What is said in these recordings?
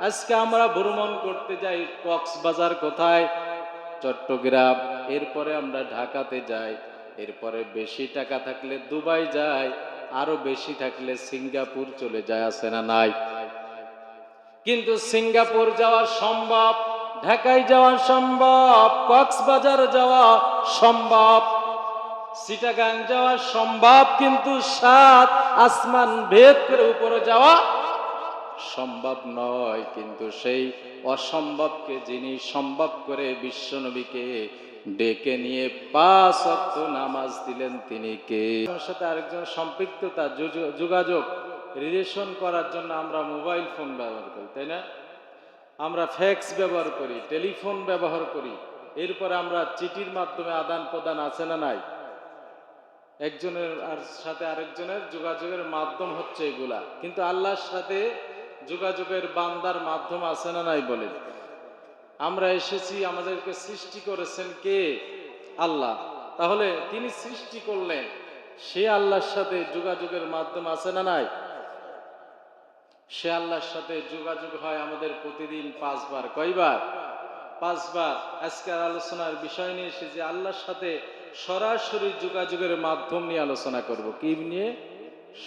আজকে আমরা ভ্রমণ করতে যাই কক্সবাজার কোথায়? চট্টগ্রাম। এরপরে আমরা ঢাকাতে যাই। এরপরে বেশি টাকা থাকলে দুবাই যাই। আরও বেশি থাকলে সিঙ্গাপুর চলে যায় আসে না নাই? কিন্তু সিঙ্গাপুর যাওয়া সম্ভব, ঢাকায় যাওয়া সম্ভব, কক্সবাজার যাওয়া সম্ভব সিটাগাং যাওয়া সম্ভব, কিন্তু সাত আসমান ভেদ করে উপরে যাওয়া সম্ভব নয়, কিন্তু সেই অসম্ভবকে যিনি সম্ভব করে বিশ্বনবীকে ডেকে নিয়ে পাঁচ অক্ত নামাজ দিলেন তিনি কে? সাথে আরেকজন সম্পৃক্ততা যোগাযোগ রিলেশন করার জন্য আমরা মোবাইল ফোন ব্যবহার করি, তাই না? আমরা ফ্যাক্স ব্যবহার করি টেলিফোন ব্যবহার করি, এরপরে আমরা চিঠির মাধ্যমে আদান প্রদান আছে না নাই? একজনের আর সাথে আরেকজনের যোগাযোগের মাধ্যম হচ্ছে এগুলা, কিন্তু আল্লাহর সাথে যোগাযোগের বান্দার মাধ্যম আছে না নাই বলে আমরা এসেছি, আমাদেরকে সৃষ্টি করেছেন কে? আল্লাহ। তাহলে তিনি সৃষ্টি করলেন। সে আল্লাহর সাথে যোগাযোগের মাধ্যম আছে না নাই? সে আল্লাহর সাথে যোগাযোগ হয় আমাদের প্রতিদিন পাঁচবার। কয়বার? পাঁচবার। আজকের আলোচনার বিষয় নিয়ে এসে যে আল্লাহর সাথে সরাসরি যোগাযোগের মাধ্যম নিয়ে আলোচনা করব। কি নিয়ে?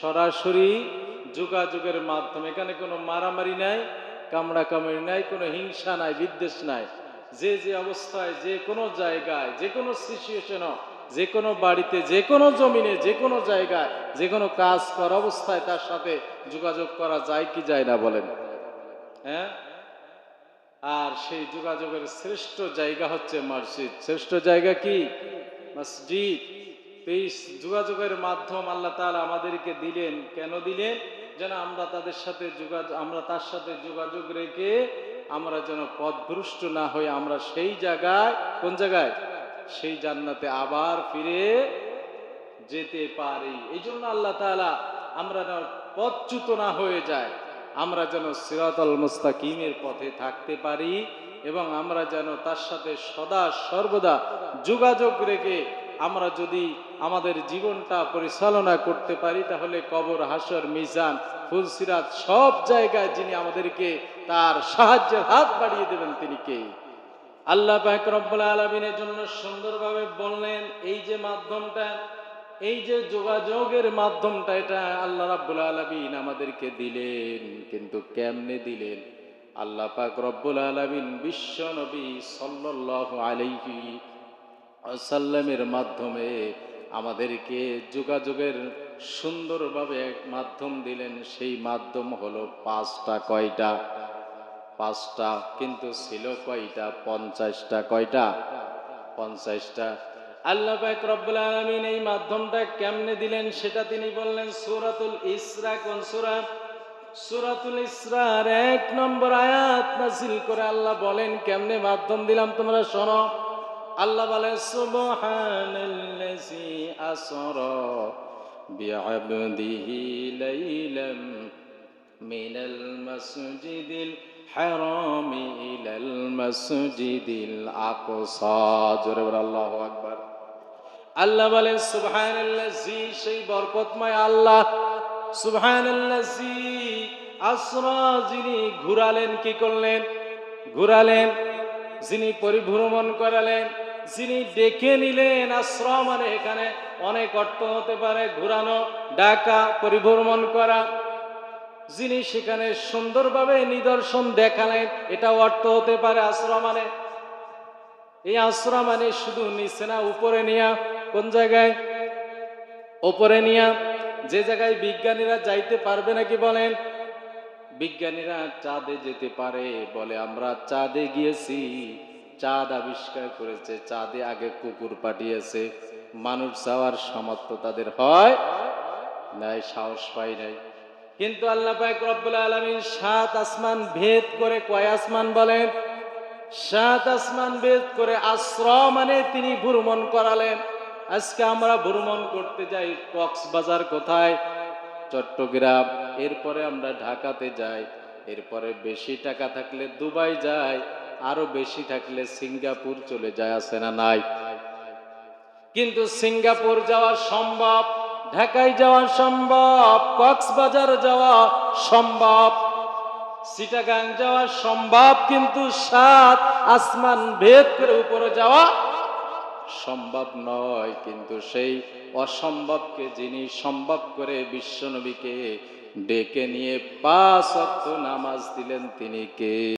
সরাসরি যোগাযোগের মাধ্যম। এখানে কোনো মারামারি নাই কামড়া কামড়ি নাই, কোনো হিংসা নাই, বিদ্বেষ নাই। যে যে অবস্থায়, যে কোনো জায়গায়, যে কোনো সিচুয়েশন যে কোনো বাড়িতে, যে কোনো জমিনে, যে কোনো জায়গায়, যে কোনো কাজ করা অবস্থায় তার সাথে যোগাযোগ করা যায় কি যায় না বলেন? হ্যাঁ? আর সেই যোগাযোগের শ্রেষ্ঠ জায়গা হচ্ছে মসজিদ। শ্রেষ্ঠ জায়গা কি? মসজিদ। এই যোগাযোগের মাধ্যম আল্লাহ তাআলা আমাদেরকে দিলেন। কেন দিলেন? যেন আমরা তাদের সাথে যোগাযোগ আমরা তার সাথে যোগাযোগ রেখে আমরা যেন পথভ্রষ্ট না হয়ে আমরা সেই জায়গায়, কোন জায়গায়? সেই জান্নাতে আবার ফিরে যেতে পারি। এই জন্য আল্লাহ তাআলা আমরা যেন পথচ্যুত না হয়ে যায় আমরা যেন সিরাতাল মুস্তাকিমের পথে থাকতে পারি এবং আমরা যেন তার সাথে সদা সর্বদা যোগাযোগ রেখে আমরা যদি আমাদের জীবনটা পরিচালনা করতে পারি, তাহলে কবর, হাসর, মিজান, ফুলসিরাত সব জায়গায় যিনি আমাদেরকে তার সাহায্যের হাত বাড়িয়ে দেবেন, তিনি কে? আল্লাহ পাক আলমিনের জন্য সুন্দরভাবে বললেন, এই যে মাধ্যমটা, এই যে যোগাযোগের মাধ্যমটা, এটা আল্লাহ রাব্বুল আলামিন আমাদেরকে দিলেন, কিন্তু কেমনে দিলেন? আল্লাহ পাক রব্বুল আলামিন বিশ্ব নবী সাল্লাল্লাহু আলাইহি আসাল্লামের মাধ্যমে আমাদেরকে যোগাযোগের সুন্দরভাবে এক মাধ্যম দিলেন। সেই মাধ্যম হলো পাঁচটা কয়টা? পাঁচটা কিন্তু ছিল কয়টা? পঞ্চাশটা কয়টা? পঞ্চাশটা। আল্লাহ পাক রব্বুল এই মাধ্যমটা কেমনে দিলেন সেটা তিনি বললেন সূরাতুল ইসরা কোন সূরা? সূরাতুল ইসরার এক নম্বর আয়াত নাযিল করে আল্লাহ বলেন, কেমনে মাধ্যম দিলাম তোমরা শোনো। আল্লাহ বলে সুবহানাল্লাযী আসরা বিআবদিহি লাইলাম মিনাল মাসজিদিল الحرام إلى المسجد الأقصى জোরে বলে আল্লাহু আকবার আল্লাহ বলেন সুবহানাল্লাজি সেই বরকতময় আল্লাহ সুবহানাল্লাজি আসরা যিনি ঘুরালেন কি করলেন ঘুরালেন যিনি পরিভ্রমণ করালেন যিনি ডেকে নিলেন আশ্রম মানে এখানে অনেক অর্থ হতে পারে, ঘুরানো, ডাকা, পরিভ্রমণ করা। যিনি সেখানে সুন্দরভাবে নিদর্শন দেখালেন এটা অর্থ হতে পারে আশ্রম মানে। এই আশ্রম মানে শুধু নিচে না, উপরে নিয়া, কোন জায়গায়? উপরে নিয়া। যে জায়গায় বিজ্ঞানীরা যাইতে পারবে নাকি বলেন? বিজ্ঞানীরা চাঁদে যেতে পারে বলে আমরা চাঁদে গিয়েছি। চাঁদ আবিষ্কার করেছে, চাঁদে আগে কুকুর পাঠিয়েছে। মানুষ যাওয়ার সামর্থ্য তাদের হয় নাই, সাহস পাই নাই। কিন্তু আল্লাহ পাক রব্বুল আলামিন সাত আসমান ভেদ করে কয় আসমান বলেন? সাত আসমান ভেদ করে আশ্রম মানে তিনি ভ্রমণ করালেন। আজকে আমরা ভ্রমণ করতে যাই কক্সবাজার কোথায়? চট্টগ্রাম। এরপরে আমরা ঢাকাতে যাই। এরপরে বেশি টাকা থাকলে দুবাই যাই আরও বেশি থাকলে সিঙ্গাপুর চলে যায়, আছে না নাই? কিন্তু সিঙ্গাপুর যাওয়া সম্ভব, ঢাকায় যাওয়া সম্ভব, কক্সবাজার যাওয়া সম্ভব সিটাগাং যাওয়া সম্ভব, কিন্তু সাত আসমান ভেদ করে উপরে যাওয়া সম্ভব নয়। কিন্তু সেই অসম্ভবকে যিনি সম্ভব করে বিশ্বনবীকে ডেকে নিয়ে পাঁচ নামাজ দিলেন তিনি কে?